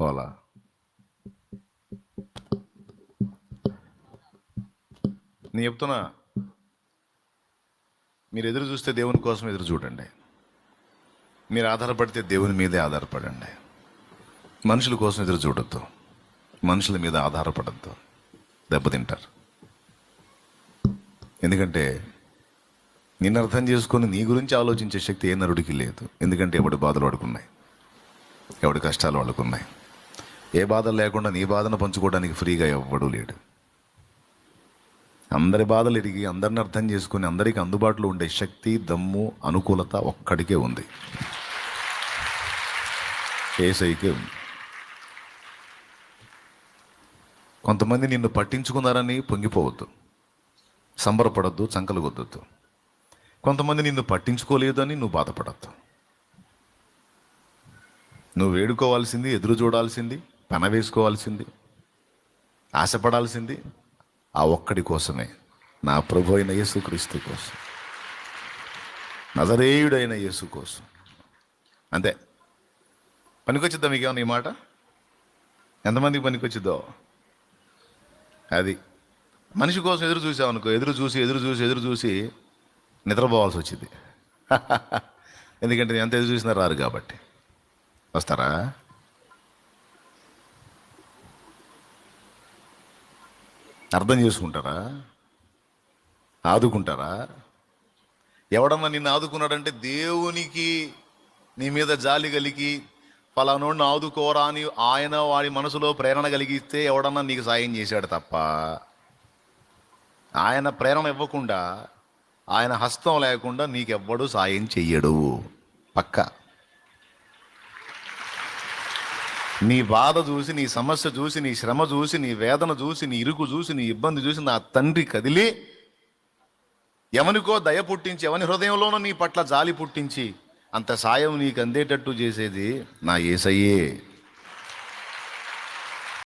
పోలా నేను చెప్తున్నా మీరు ఎదురు చూస్తే దేవుని కోసం ఎదురు చూడండి. మీరు ఆధారపడితే దేవుని మీదే ఆధారపడండి. మనుషుల కోసం ఎదురు చూడొద్దు. మనుషుల మీద ఆధారపడద్దు. దెబ్బతింటారు. ఎందుకంటే నిన్ను అర్థం చేసుకొని నీ గురించి ఆలోచించే శక్తి ఏ నరుడికి లేదు. ఎందుకంటే ఎవడి బాధలు వాడుకున్నాయి. ఎవడి కష్టాలు వాడుకున్నాయి. ఏ బాధలు లేకుండా నీ బాధను పంచుకోవడానికి ఫ్రీగా ఎవ్వడూ లేడు. అందరి బాధలు ఎరిగి అందరిని అర్థం చేసుకుని అందరికీ అందుబాటులో ఉండే శక్తి దమ్ము అనుకూలత ఒక్కడికే ఉంది. ఏసైకే ఉంది. కొంతమంది నిన్ను పట్టించుకున్నారని పొంగిపోవద్దు. సంబరపడద్దు చంకలు కొంతమంది నిన్ను పట్టించుకోలేదు అని నువ్వు బాధపడద్దు. నువ్వు వేడుకోవాల్సింది ఎదురు చూడాల్సింది పెన వేసుకోవాల్సింది ఆశపడాల్సింది ఆ ఒక్కడి కోసమే. నా ప్రభు అయిన యేసుక్రీస్తు కోసం. నజరేయుడైన యేసు కోసం. అంతే. పనికొచ్చిద్దా మీకేమన్నా ఈ మాట? ఎంతమందికి పనికొచ్చిద్దో? అది. మనిషి కోసం ఎదురు చూసామనుకో ఎదురు చూసి ఎదురు చూసి ఎదురు చూసి నిద్రపోవాల్సి వచ్చింది. ఎందుకంటే ఎంత ఎదురు చూసినా రారు కాబట్టి. వస్తారా? అర్థం చేసుకుంటారా? ఆదుకుంటారా? ఎవడన్నా నిన్ను ఆదుకున్నాడంటే దేవునికి నీ మీద జాలి కలిగి ఫలానోడిని ఆదుకోరా అని ఆయన వాడి మనసులో ప్రేరణ కలిగిస్తే ఎవడన్నా నీకు సాయం చేశాడు తప్ప. ఆయన ప్రేరణ ఇవ్వకుండా ఆయన హస్తం లేకుండా నీకెవ్వడు సాయం చెయ్యడు. పక్క. నీ బాధ చూసి నీ సమస్య చూసి నీ శ్రమ చూసి నీ వేదన చూసి నీ ఇరుకు చూసి నీ ఇబ్బంది చూసి నా తండ్రి కదిలి ఎవనికో దయ పుట్టించి ఎవని హృదయంలోనో నీ పట్ల జాలి పుట్టించి అంత సాయం నీకు అందేటట్టు చేసేది నా ఏసయ్యే.